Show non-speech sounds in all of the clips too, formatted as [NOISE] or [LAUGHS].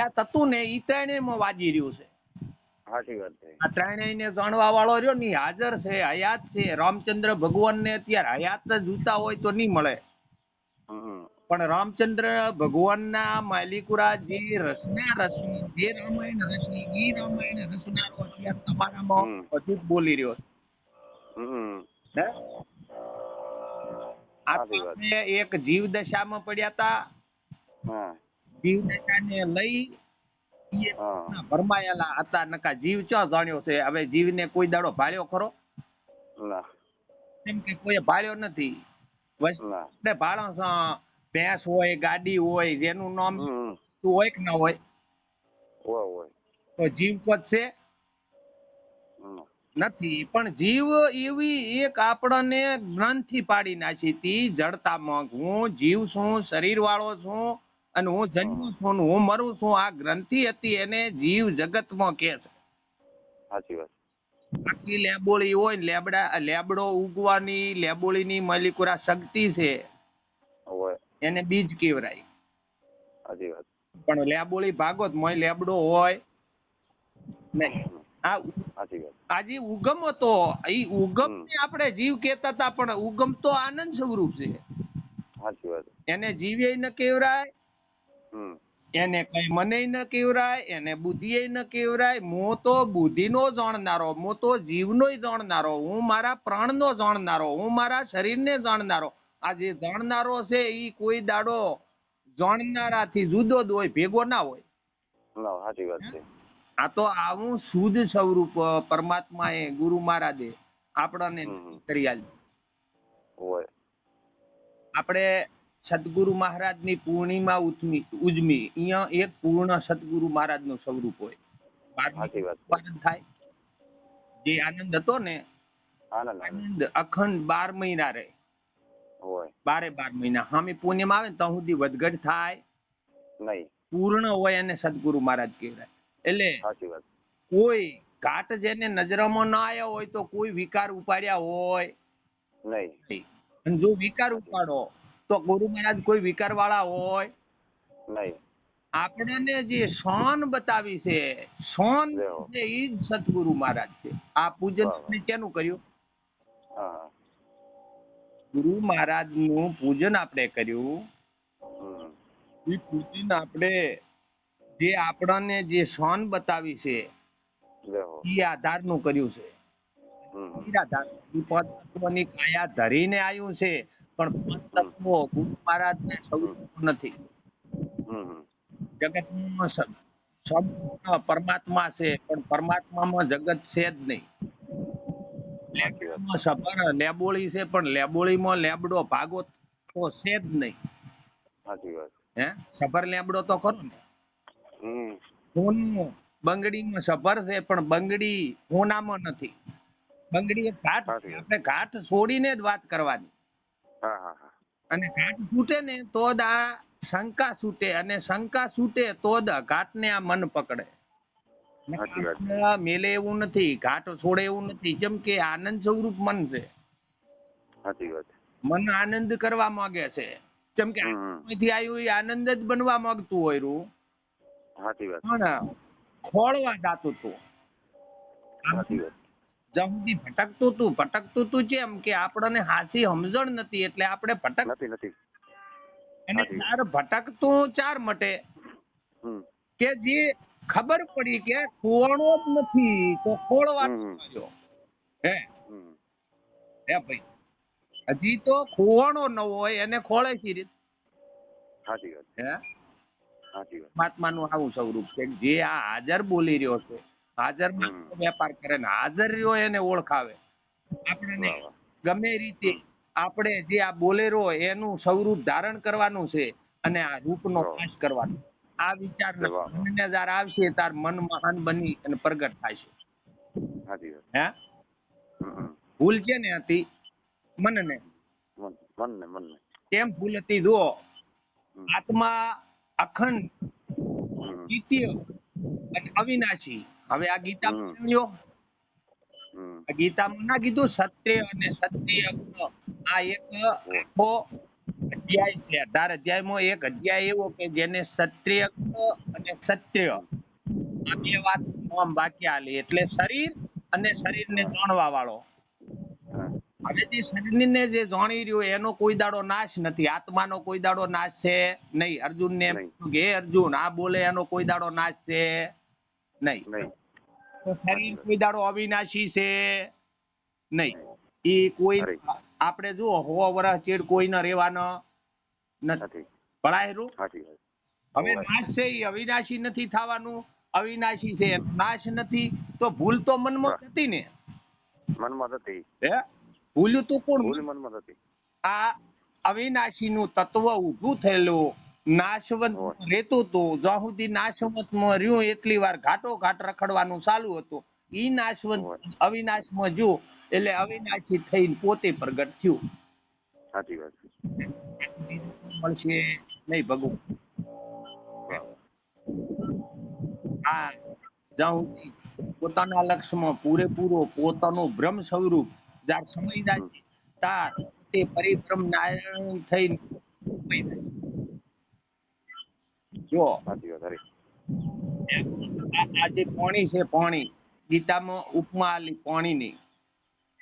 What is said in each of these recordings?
હયાત હતું ને ઈ ત્રણેયમાં વાજી રહ્યું છે. સાચી વાત છે. આ ત્રણેયને જાણવા વાળો રહ્યો ને હાજર છે હયાત છે. રામચંદ્ર ભગવાનને અત્યારે હયાત જ જોતા હોય તો નહીં મળે. પણ રામચંદ્ર ભગવાનના માલિકુરા જે રચના રચી જે રામાયણ રચી ઈ રામાયણ રચનારો અત્યારે તમારામાં જ બોલી રહ્યો છે. આપણે એક જીવ દશામાં પડ્યા હતા હા જીવ દશાને લઈ ભરમાયેલા હતા નકા જીવ ચો જાણ્યો છે? હવે જીવને કોઈ દાડો ભાળ્યો ખરો? કેમ કે કોઈ ભાળ્યો નથી. વસ્તુ ભાળો ભેંસ હોય ગાડી હોય જેનું નામ હોય કે ના હોય? તો જીવ પદ છે? નથી. પણ જીવ એવી એક આપણને ગ્રંથિ પાડી નાખી હતી જડતામાં હું જીવ છું શરીર વાળો છું અને હું જન્મ છું ને હું મરું છું આ ગ્રંથિ હતી એને જીવ જગતમાં કે છે. સાચી વાત. આખી લેબોળી હોય ને લેબડા લેબડો ઉગવાની લેબોળીની મલિકુરા શક્તિ છે. એને બીજ કેવરાય. સાચી વાત. પણ લેબોળી ભાગોત મોય લેબડો હોય નહીં. આ સાચી વાત. આજે ઉગમ હતો એ ઉગમ ને આપણે જીવ કેતા હતા પણ ઉગમ તો આનંદ સ્વરૂપ છે. સાચી વાત. એને જીવે ન કેવરાય એને કઈ મને ન કેવરાય એને બુદ્ધિએ ન કેવરાય. હું તો બુદ્ધિનો જાણનારો હું તો જીવનોય જાણનારો હું મારા પ્રાણનો જાણનારો હું મારા શરીરને જાણનારો. આ જે જાણનારો છે એ કોઈ દાડો જાણનારાથી જુદો જ હોય ભેગો ના હોય. સાચી વાત છે. આ તો આવું શુદ્ધ સ્વરૂપ પરમાત્માએ ગુરુ મહારાજે આપણને. કરી આલ્યું. આપણે સદગુરુ મહારાજની પૂર્ણિમા ઉજમી ઉજમી. અહીંયા એક પૂર્ણ સદગુરુ મહારાજનું સ્વરૂપ હોય. બારમી સાચી વાત થાય. જે આનંદ હતો ને આનંદ અખંડ બાર મહિના રહે. બારે બાર મહિના. હામી પૂર્ણિમા આવે ને ત્યાં સુધી વધઘટ થાય. નહીં. પૂર્ણ હોય એને સદગુરુ મહારાજ કહેવાય. એટલે કોઈ ઘાટ જેને નજરમાં ના આવ્યો હોય તો કોઈ વિકાર ઉપાડ્યા હોય. નહીં. અને જો વિકાર ઉપાડો તો ગુરુ મહારાજ કોઈ વિકાર વાળા હોય? નહીં. આપણને જે સોન બતાવી છે સોન. છે ઈ જ સદગુરુ મહારાજ છે. આ પૂજન. આપણે કેનું કર્યું? ગુરુ મહારાજનું પૂજન આપણે કર્યું. એ પૂજન આપણે જે આપણને જે સોન બતાવી છે એ આધારનું કર્યું છે. આધાર ઈ કાયા ધરીને આવ્યું છે. પણ તત્વો ગુરુ નથી. જગત સંપૂર્ણ પરમાત્મા છે પણ પરમાત્મામાં જગત છે જ નહીં. સબર લેબોળી છે પણ લેબોળીમાં લેબડો ભાગો તો છે જ નહીં. સાચી વાત. હે? સફર લેબડો તો ખરો ને? સોનું બંગડીમાં સફર છે પણ બંગડી સોનામાં નથી. બંગડી એ ઘાટ આપણે ઘાટ છોડીને જ વાત કરવાની. અને ઘાટ છૂટે ને તો જ આ શંકા છૂટે અને શંકા છૂટે તો જ ઘાટને આ મન પકડે. મેલે એવું નથી ઘાટ છોડે એવું નથી જેમ કે આનંદ સ્વરૂપ મન છે. મન આનંદ કરવા માંગે છે. જેમ કે અહીંથી આવ્યું એ આનંદ જ બનવા માંગતું હોય રૂ. સાચી વાત ખોળવા જાતું હતું સાચી વાત જ્યાં સુધી ભટકતું તું ભટકતું હતું જેમ કે આપણને હાસી સમજણ નથી એટલે આપણે ભટક નથી નથી. અને ચાર ભટકતું ચાર મટે. કે જે ખબર પડી કે ખોવાણો જ નથી તો ખોળવાનો હે? હે ભાઈ? હજી તો ખોવાણો ન હોય એને ખોળે છે રીત સાચી વાત. હે? સાચી વાત. મહાત્માનું આવું સ્વરૂપ છે જે આ હાજર બોલી રહ્યો છે. હાજર વેપાર કરે ને હાજરીઓ એને ઓળખાવે. આપણને ગમે રીતે આપણે જે આ બોલેરો એનું સ્વરૂપ ધારણ કરવાનું છે અને આ રૂપનો નાશ કરવાનો. આ વિચાર. મનને જ્યારે આવશે તાર મન મહાન બની અને પ્રગટ થાય છે. હે. ભૂલ છે ને હતી? મનને. મનને મન ને મન ને કેમ ભૂલ હતી? જુઓ. આત્મા અખંડ નિત્ય અને અવિનાશી. હવે આ ગીતા આ ગીતામાં ના કીધું સત્ય અને સત્ય આ એક આખો અધ્યાય છે અઢાર અધ્યાયમાં એક અધ્યાય એવો કે જેને સત્ય અને સત્ય. આ બે વાત આમ બાકી આલી. એટલે શરીર અને શરીરને જાણવા વાળો. હવે જે શરીરને જે જાણી રહ્યો એનો કોઈ દાડો નાશ નથી. આત્માનો કોઈ દાડો નાશ છે નહીં. અર્જુનને ને કે હે અર્જુન આ બોલે એનો કોઈ દાડો નાશ છે નહીં. શરીર કોઈ દાડો અવિનાશી છે? નહીં. એ કોઈ આપણે જુઓ હો વરસ ચેડ કોઈને રહેવાનો નથી. ભળાયેલું હવે નાશ છે એ અવિનાશી નથી થવાનું અવિનાશી છે નાશ નથી તો ભૂલ તો મનમાં. હતી ને. મનમાં હતી હે? ભૂલ તો કોણ ભૂલ મનમાં હતી આ અવિનાશી નું તત્વ ઊભું થયેલું. નાશવંત. રહેતું હતું જ્યાં સુધી નાશવંતમાં રહ્યું એટલી વાર ઘાટો ઘાટ રખડવાનું ચાલુ હતું ઈ નાશવંત. અવિનાશમાં જો એટલે અવિનાશી થઈને પોતે પ્રગટ થયું સાચી વાત મળશે નહીં ભગવાન આ જ્યાં સુધી પોતાના લક્ષ્યમાં પૂરેપૂરો પોતાનું બ્રહ્મ સ્વરૂપ જ્યાં સમય જાય છે, તાર તે પરિભ્રમ નારાયણ થઈને. જો સાચી વાત આ જે પાણી છે પાણી ગીતામાં ઉપમા આલી પાણીની.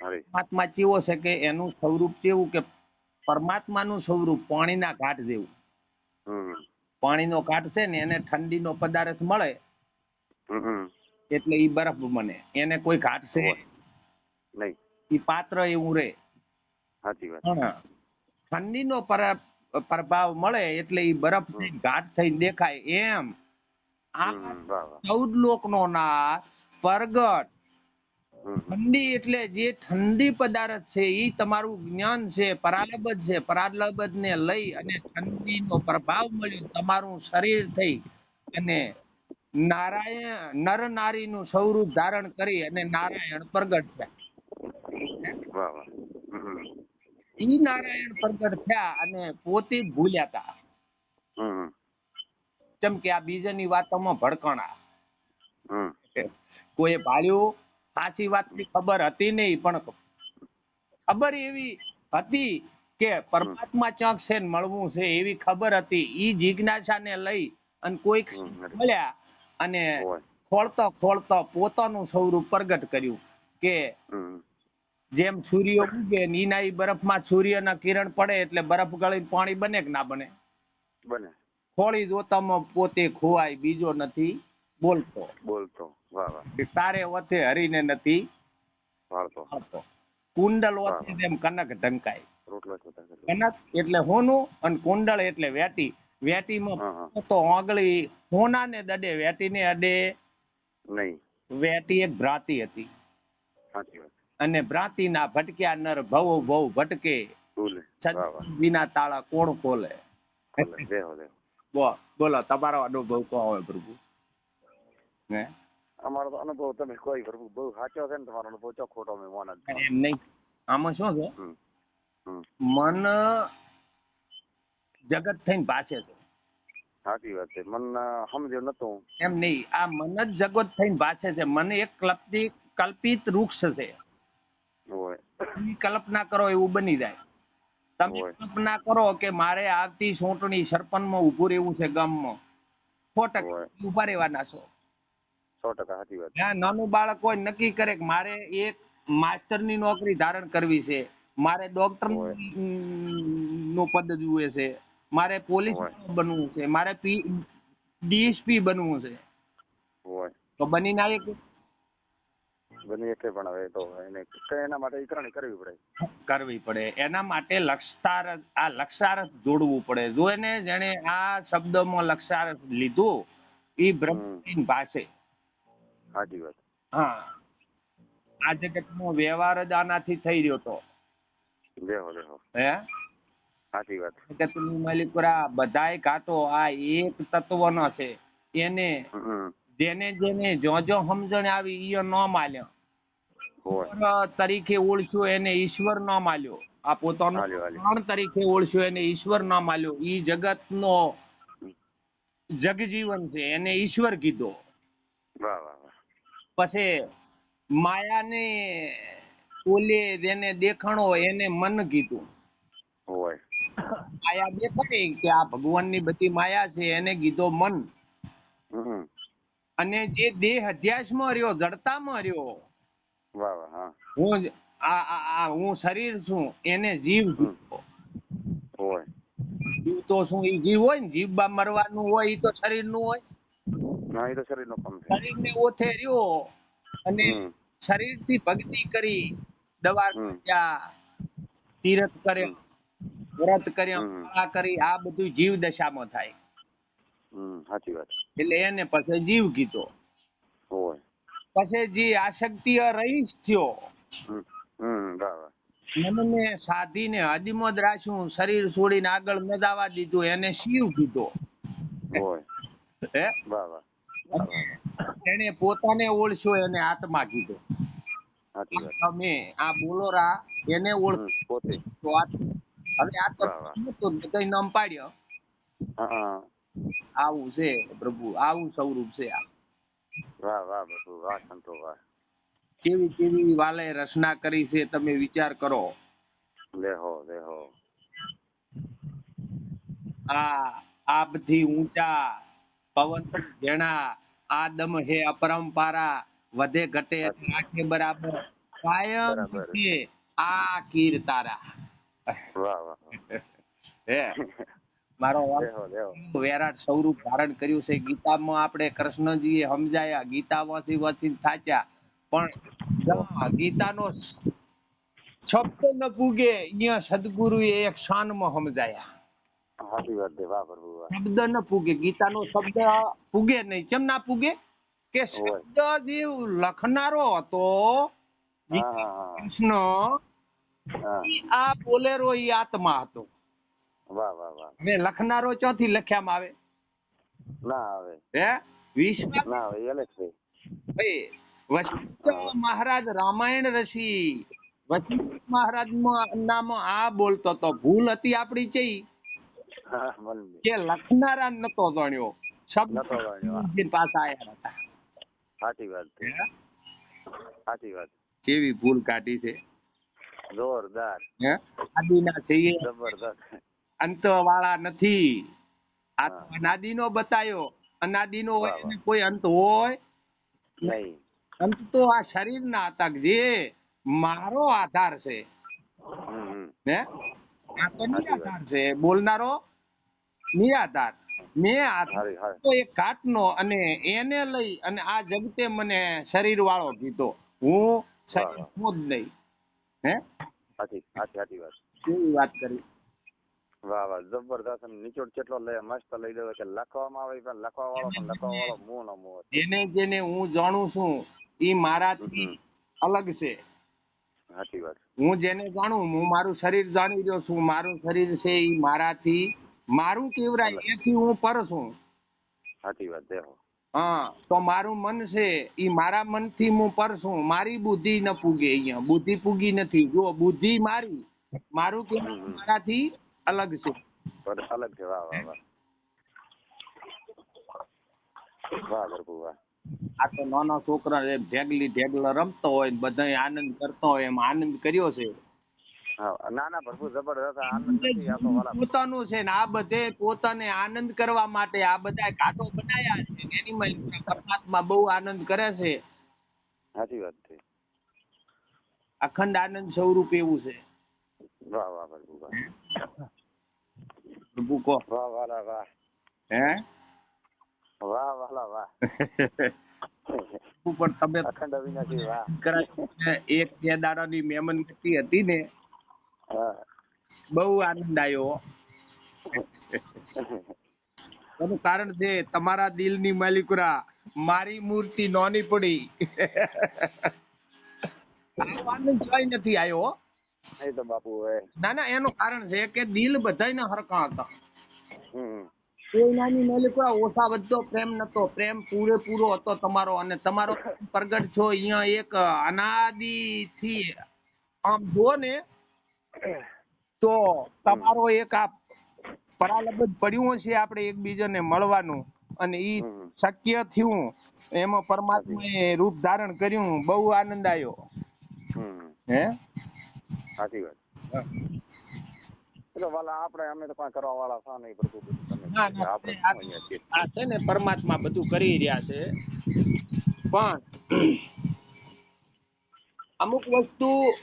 પરમાત્મા કેવો છે કે એનું સ્વરૂપ કેવું કે પરમાત્માનું સ્વરૂપ પાણીના ઘાટ જેવું. પાણીનો ઘાટ છે ને એને ઠંડીનો પદાર્થ મળે એટલે ઈ બરફ બને. એને કોઈ ઘાટ છે? નહીં. ઈ પાત્ર એવું રે. સાચી વાત. ઠંડીનો પર- પ્રભાવ મળે એટલે એ બરફ ઘાટ થઈને દેખાય. એમ. આ ચૌદ લોક નો નાશ પ્રગટ. ઠંડી એટલે જે ઠંડી પદાર્થ છે એ તમારું જ્ઞાન છે પરાલબદ છે. પરાલબદ ને લઈ અને ઠંડીનો પ્રભાવ મળ્યો. તમારું શરીર થઈ અને નારાયણ નર નારીનું સ્વરૂપ ધારણ કરી અને નારાયણ પ્રગટ થયા. ઈ નારાયણ પ્રગટ થયા અને પોતે ભૂલ્યા હતા. હમ. કે આ બીજાની વાતોમાં ભડકણા. કોઈ ભાળ્યું સાચી વાતની ખબર હતી નહીં પણ ખબર એવી હતી કે પરમાત્મા ક્યાંક છે મળવું છે એવી ખબર હતી. ઈ જિજ્ઞાસાને લઈ અને કોઈક મળ્યા અને ખોળતો ખોળતો પોતાનું સ્વરૂપ પ્રગટ કર્યું કે જેમ સૂર્ય ઉગે ને ઈના ઈ બરફમાં સૂર્યના કિરણ પડે એટલે બરફ ગળીને પાણી બને કે ના બને? બને. ખોળી જોતામાં પોતે ખોવાય બીજો નથી બોલતો. બોલતો. વાહ વાહ. તારે વચ્ચે હરીને નથી વાળતો. કુંડલ વચ્ચે જેમ કનક ઢંકાય. કનક એટલે હોનું અને કુંડળ એટલે વેટી. વેટીમાં તો આંગળી હોનાને દડે વેટીને અડે. નહીં. વેટી એક ભ્રાતી હતી. સાચી વાત. અને ભ્રાતીના ભટક્યા નર ભવો ભવ ભટકે. વિના તાળા કોણ ખોલે? બોલે તમારો અનુભવ કહો હોય પ્રભુ? હે? અમારો તો અનુભવ તમે કોઈ પ્રભુ બહુ સાચો છે ને તમારો અનુભવ ચો ખોટો મેં મોન એમ નહીં. આમાં શું છે? મન જગત થઈને પાછે છે. સાચી વાત છે. મન સમજ્યો નતો એમ નહીં. આ મન જ જગત થઈને પાછે છે. મન એક કલ્પિત કલ્પિત વૃક્ષ છે. કલ્પના કરો એવું બની જાય. તમે કલ્પના કરો કે મારે આવતી ચૂંટણી સરપંચમાં ઉભું રહેવું છે ગામમાં. સો ટકા ઊભા રહેવાના છો. સો ટકા સાચી વાત નાનું બાળક હોય નક્કી કરે કે મારે એક માસ્ટરની નોકરી ધારણ કરવી છે. મારે ડોક્ટરનું પદ જુએ છે. મારે પોલીસ બનવું છે. મારે પી ડીએસપી બનવું છે. તો બની ના એક બની શકે પણ હવે તો એને એના માટે વિતરણી કરવી પડે. કરવી પડે. એના માટે લક્ષારસ આ લક્ષારસ જોડવું પડે. જો એને જેણે આ શબ્દમાં લક્ષારસ લીધું એ બ્રહ્મની ભાષે. સાચી વાત. હા. આ જગતનો વ્યવહાર જ આનાથી થઈ રહ્યો તો. દેહો દેહો હે? સાચી વાત. જગતની માલિકુરા બધાય કાતો આ એક તત્વનો છે. એને જેને જેને જો જો સમજણ આવી ઈયો ન માલ્યો. તરીકે ઓળખ્યો એને ઈશ્વર ન માલ્યો. આ પોતાનો. પ્રાણ તરીકે ઓળખ્યો એને ઈશ્વર ન માલ્યો. ઈ જગતનો જગજીવન છે એને ઈશ્વર કીધો. પછી માયાને ઓલે જેને દેખાણો એને મન કીધું. હોય. માયા દેખાય કે આ ભગવાનની બધી માયા છે એને કીધો મન. હમ. અને જે દેહ અધ્યાસમાં રહ્યો જડતામાં રહ્યો હા. હું આ હું શરીર છું એને જીવ. હોય. જીવ તો શું એ જીવ હોય ને જીવ બા મરવાનું હોય એ તો શરીરનું હોય. ના એ તો શરીરનો કામ છે. શરીરને ઓથે રહ્યો અને શરીર શરીરથી ભક્તિ કરી દવા. કર્યા તીરથ કર્યો વ્રત કર્યા આ કરી આ બધું જીવ દશામાં થાય. હમ સાચી વાત એટલે એને પછી જીવ કીધો. પછી જી આસક્તિ રહીશ થયો. મનને સાધીને હદીમાં રાખ્યું શરીર છોડીને આગળ ન દીધું એને શિવ કીધો. એને પોતાને ઓળખ્યો એને આત્મા કીધો. તમે આ બોલોરા એને ઓળખો. હવે આ તો નામ પાડ્યો. આવું છે પ્રભુ આવું સ્વરૂપ છે આ. વાહ વાહ પ્રભુ વાહ સંતો વાહ. કેવી કેવી વાલે રચના કરી છે તમે વિચાર કરો. લેહો લેહો આ આપથી ઊંચા પવન જેણા આદમ હે અપરંપારા વધે ઘટે રાખે બરાબર. કાયમ. છે આ કીર તારા વાહ વાહ. હે. [LAUGHS] મારો વિરાટ સ્વરૂપ ધારણ કર્યું છે. ગીતામાં આપણે કૃષ્ણજીએ સમજાયા ગીતામાંથી વચિત સાચા પણ ગીતાનો શબ્દ ન પૂગે અહીંયા સદગુરુએ એક શાનમાં સમજાયા. શબ્દ ન પૂગે ગીતાનો શબ્દ પૂગે નહીં. કેમ ના પૂગે? કે શબ્દ જે લખનારો હતો. કૃષ્ણ આ બોલેરો એ આત્મા હતો. વાહ વાહ વાહ. હવે લખનારો ચોથી લખ્યામાં આવે. ના આવે. હે? ના આવે અલગ છે. ભાઈ વશિષ્ઠ મહારાજ રામાયણ રસી વશિષ્ઠ મહારાજ નામ આ બોલતો તો ભૂલ હતી આપડી ચઈ. કે લખનારા નતો જાણ્યો. શબ્દ પાછા આવ્યા હતા. સાચી વાત સાચી વાત. કેવી ભૂલ કાઢી છે? જોરદાર. હે? આદિના છીએ. જબરદસ્ત. અંત વાળા નથી. આ. અનાદિનો બતાયો. અનાદિનો હોય. એને કોઈ અંત હોય? નહીં. અંત તો આ શરીરના હતા કે જે મારો આધાર છે. હે? આ તો નિરાધાર છે. બોલનારો નિરાધાર. મેં આધાર તો એક ઘાટનો અને એને લઈ અને આ જગતે મને શરીર વાળો કીધો. હું શરીર હું જ નહીં. હે? સાચી સાચી વાત. કેવી વાત કરી. વાહ વાહ જબરદસ્ત. નિચોડ કેટલો લે મસ્ત લઈ દેવો છે. લખવામાં આવે પણ લખવા વાળો પણ લખવા વાળો મું નો મું જેને જેને હું જાણું છું એ મારાથી અલગ છે. સાચી વાત. હું જેને જાણું હું મારું શરીર જાણી રહ્યો છું. મારું શરીર છે એ મારાથી. મારું કેવરાય એથી હું પર છું. સાચી વાત દેહો હા તો મારું મન છે એ મારા મનથી હું પર છું. મારી બુદ્ધિ ન પૂગે અહીંયા. બુદ્ધિ પૂગી નથી. જો બુદ્ધિ મારી મારું કેવું. મારાથી અલગ છે પર અલગ છે વાહ વાહ વાહ વાહ પ્રભુ વાહ આ તો નાના છોકરા એ ઢેગલી ઢેગલો રમતો હોય ને બધાય આનંદ કરતો હોય એમ આનંદ કર્યો છે. હા ના ના પ્રભુ જબરદસ્ત આનંદ નથી આ તો વાલા. પોતાનું છે ને આ બધે પોતાને આનંદ કરવા માટે આ બધા ઘાટો બનાયા છે એનિમલ પરમાત્મા બહુ આનંદ કરે છે. સાચી વાત છે. અખંડ આનંદ સ્વરૂપ એવું છે. વાહ વાહ પ્રભુ વાહ. પ્રભુ કહો વાહ વાહ વાહ હે વાહ વાલા વાહ ઉપર તમે અખંડ અવિનાશી વાહ એક બે દાડાની મેમન ગતિ હતી ને? બહુ આનંદ આવ્યો એનું કારણ છે તમારા દિલની માલિકુરા. મારી મૂર્તિ નોની પડી. આનંદ જોઈ નથી આવ્યો. એ તો બાપુ હવે. ના ના એનું કારણ છે કે દિલ બધાયના હરખા હતા હમ. કોઈ નાની માલિકુરા ઓછા બધો પ્રેમ નતો. પ્રેમ પૂરેપૂરો હતો તમારો અને તમારો પ્રગટ છો અહીંયા એક અનાદિ થી આમ જો ને તો તમારો એક આ પરાલબદ્ધ પડ્યું છે આપણે એકબીજાને મળવાનું. અને ઈ શક્ય થયું. એમાં પરમાત્માએ રૂપ ધારણ કર્યું. બહુ આનંદ આવ્યો હે? સાચી વાત. એટલે વાલા આપણે અમે તો કાંઈ કરવા વાળા છો નહીં પ્રભુ તમે આ- છે ને પરમાત્મા બધું કરી રહ્યા છે. પણ અમુક વસ્તુ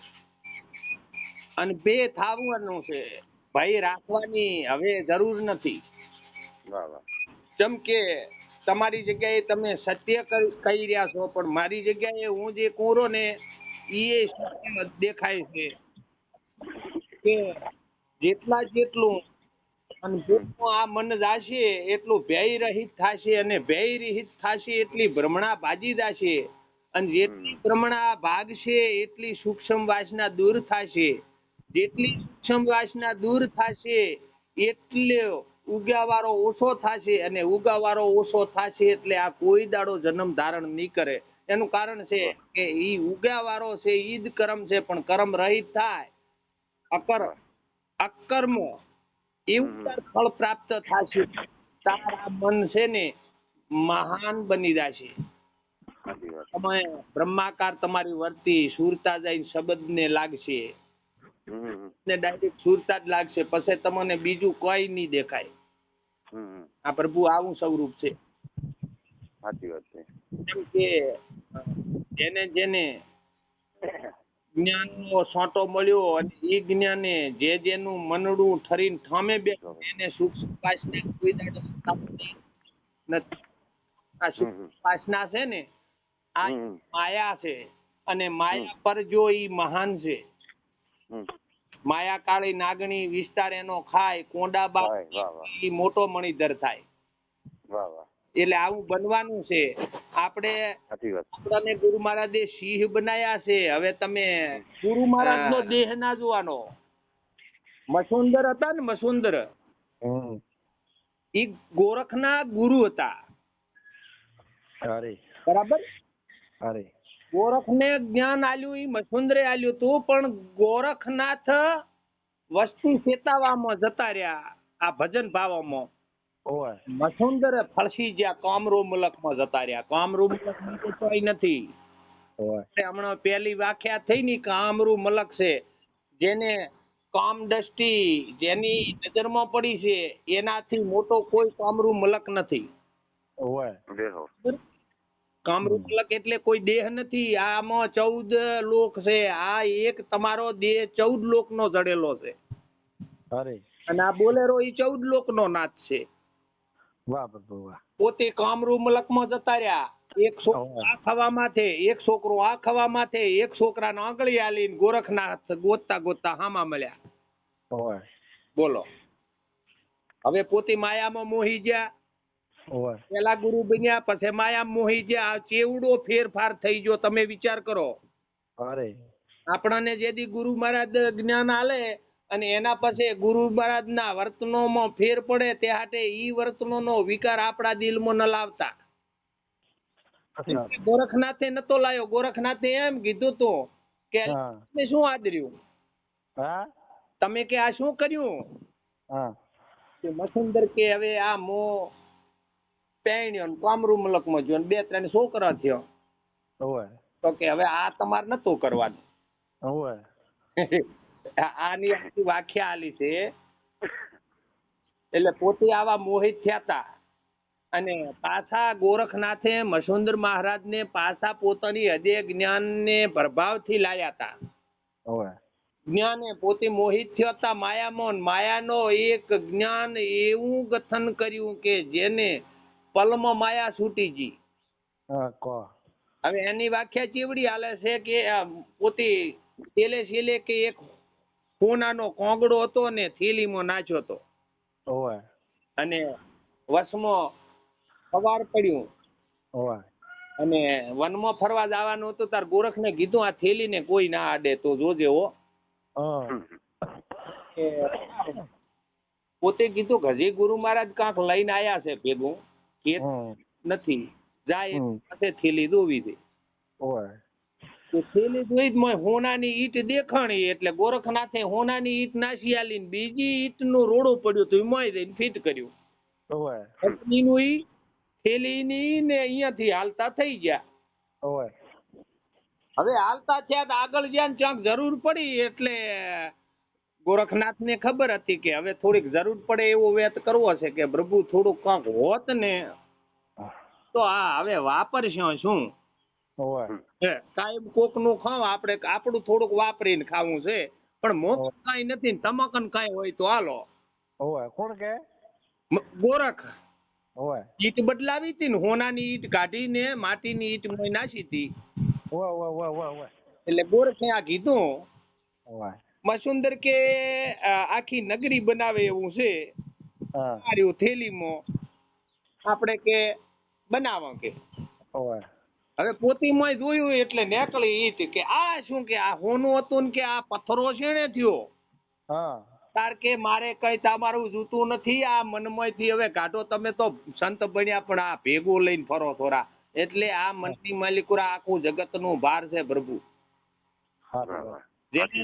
અને બે થાવવાનું છે. ભાઈ રાખવાની હવે જરૂર નથી. જેમ કે તમારી જગ્યાએ તમે સત્ય કહી રહ્યા છો પણ મારી જગ્યાએ હું જે કોરો ને એ દેખાય છે. કે જેટલા જેટલું અને જેટલું આ મન જાશે એટલું ભય રહિત થશે અને ભય રહિત થશે એટલી ભ્રમણા ભાજી દાશે અને જેટલી ભ્રમણા ભાગશે એટલી સૂક્ષ્મ વાસના દૂર થશે. જેટલી સૂક્ષ્મ વાસના દૂર થશે એટલે ઉગાવારો ઓછો થશે અને ઉગાવારો ઓછો થશે એટલે આ કોઈ દાડો જન્મ ધારણ નહીં કરે. એનું કારણ છે કે ઈ ઉગાવારો છે ઈ જ કર્મ છે પણ કર્મ રહિત થાય. અકર અકર્મ એવું ફળ પ્રાપ્ત થશે. તારા મન છે ને મહાન બની જશે. તમે બ્રહ્માકાર તમારી વર્તી સુરતા જઈને શબ્દને લાગશે. હમ હમ ને ડાયરેક્ટ સુરતા જ લાગશે. પછી તમને બીજું કોઈ નહીં દેખાય. આ પ્રભુ આવું સ્વરૂપ છે. સાચી વાત છે. કેમ કે જેને જેને જ્ઞાનનો સોંટો મળ્યો અને એ જ્ઞાને જે જેનું મનડું ઠરીને ઠામે બેઠું એને સુખ કોઈ દાડો નથી. આ સુખ. ઉપાસના છે ને આ. માયા છે અને માયા પર જો ઈ મહાન છે. માયા કાળી નાગણી વિસ્તાર એનો ખાય કોંડા બા વાહ વાહ વાહ. ઈ મોટો મણિધર થાય. વાહ વાહ. એટલે આવું બનવાનું છે. આપણે આપણને ગુરુ મહારાજે સિંહ બનાયા છે. હવે તમે ગુરુ મહારાજ નો દેહ ના જોવાનો. મસુંદર હતા ને મસુંદર? ઈ ગોરખના ગુરુ હતા. બરાબર? અરે. ગોરખને જ્ઞાન આલ્યું ઈ મસુંદરે આલ્યું તું પણ ગોરખનાથ વસ્તી ચેતાવામાં જતા રહ્યા આ ભજન ભાવમાં. મસુંદર ફળસી જ્યાં કામરૂ મુલકમાં જતા રહ્યા. કામરૂ મુલક તો કોઈ નથી. એટલે હમણાં પહેલી વ્યાખ્યા થઈ ની કામરૂ મલક છે. જેને કામ દ્રષ્ટિ જેની નજરમાં પડી છે એનાથી મોટો કોઈ કામરૂ મલક નથી. ઓય. કામરૂ મલક એટલે કોઈ દેહ નથી. આમાં ચૌદ લોક છે. આ એક તમારો દેહ ચૌદ લોક નો જડેલો છે. અને આ બોલેરો એ ચૌદ લોક નો નાથ છે. વાહ પ્રભુ વાહ પોતે કામરૂ મલકમાં જતા રહ્યા. એક છોકરો આ ખવા માથે એક છોકરો આ ખવા માથે એક છોકરાને આંગળી આલીને ગોરખનાથ ગોતતા ગોતતા હામાં મળ્યા. બોલો. હવે પોતે માયામાં મોહી ગયા. પેલા ગુરુ બન્યા પછી માયામાં મોહી ગયા. આ ચેવડો ફેરફાર થઈ ગયો તમે વિચાર કરો. અરે. આપણને જેદી ગુરુ મહારાજ જ્ઞાન આલે અને એના પછી ગુરુ મહારાજના વર્તનોમાં ફેર પડે તે હાટે ઈ વર્તનોનો વિકાર આપણા દિલમાં ન લાવતા. ગોરખનાથે નતો લાયો. ગોરખનાથે એમ કીધું તું કે તમે શું આદર્યું? હા? તમે કે આ શું કર્યું? હા. કે મસુંદર કે હવે આ મો પેણ્યો ને કામરૂ મલકમાં જો ને બે ત્રણ છોકરા થયો. તો કે હવે આ તમારે નતું કરવાનું. [LAUGHS] આની આખી વ્યાખ્યા આલી છે. એટલે પોતે આવા મોહિત થયા હતા અને પાછા ગોરખનાથે મસુંદર મહારાજને પાછા પોતાની હૃદય જ્ઞાનને પ્રભાવથી લાયા હતા જ્ઞાને પોતે મોહિત થયો હતા માયામાં માયાનો એક જ્ઞાન એવું કથન કર્યું કે જેને પલમ માયા છૂટી ગઈ હવે એની વ્યાખ્યા ચીવડી હાલે છે કે પોતે તેલે છેલે કે એક સોનાનો કોંગડો હતો ને થેલીમાં નાખ્યો હતો. ઓય. અને વસમો સવાર પડ્યું. ઓય. અને વનમાં ફરવા જવાનું હતું તાર ગોરખને કીધું આ થેલીને કોઈ ના આડે તો જોજે હો. પોતે કીધું કે હજી ગુરુ મહારાજ કાંક લઈને આયા છે ભેગું કે નથી જાય સાથે પાસે થેલી દોવી દે ઓય. તો જોઈ જ મેં હોનાની ઈટ દેખાણી એટલે ગોરખનાથે હોનાની ઈટ નાસી આલીને બીજી ઈટનું રોડું પડ્યું તો મોય દઈને ફિટ કર્યું. ઓય. અગ્નિનું ઈ થેલીની ને અહીંયાથી હાલતા થઈ ગયા. ઓય. હવે હાલતા થયા તો આગળ જ્યાં ક્યાંક જરૂર પડી એટલે ગોરખનાથ ને ખબર હતી કે હવે થોડીક જરૂર પડે એવો વેત કરવો છે કે પ્રભુ થોડુંક કાંક હોત ને તો આ હવે વાપરશો શું? ઓવે કોકનું ખાવ આપણે આપણું થોડુંક વાપરીને ખાવું છે. પણ મોક્ષ કઈ નથી ને તમાકન કઈ હોય તો હાલો. ઓવે કોણ કે? ગોરખ. ઓવે ઈટ બદલાવી હતી ને હોનાની ઈટ કાઢીને માટીની ઈટ મોય નાખી હતી. ઓવે ઓવે ઓવે ઓવે ઓવે એટલે ગોરખે આ કીધું. ઓવે મસુંદર કે આખી નગરી બનાવે એવું છે. થેલીમાં. આપણે કે બનાવો કે. ઓવે હવે પોતીમાં જોયું એટલે નીકળી ઈટ કે આ શું કે આ હોનું હતું ને કે આ પથ્થરો શેણે થયો? હા. તાર કે મારે કઈ તમારું જૂતું નથી આ મનમયથી હવે કાઢો તમે તો સંત બન્યા પણ આ ભેગું લઈને ફરો થોડા. એટલે આ મનની માલિકુરા આખું જગતનું ભાર છે પ્રભુ. જેને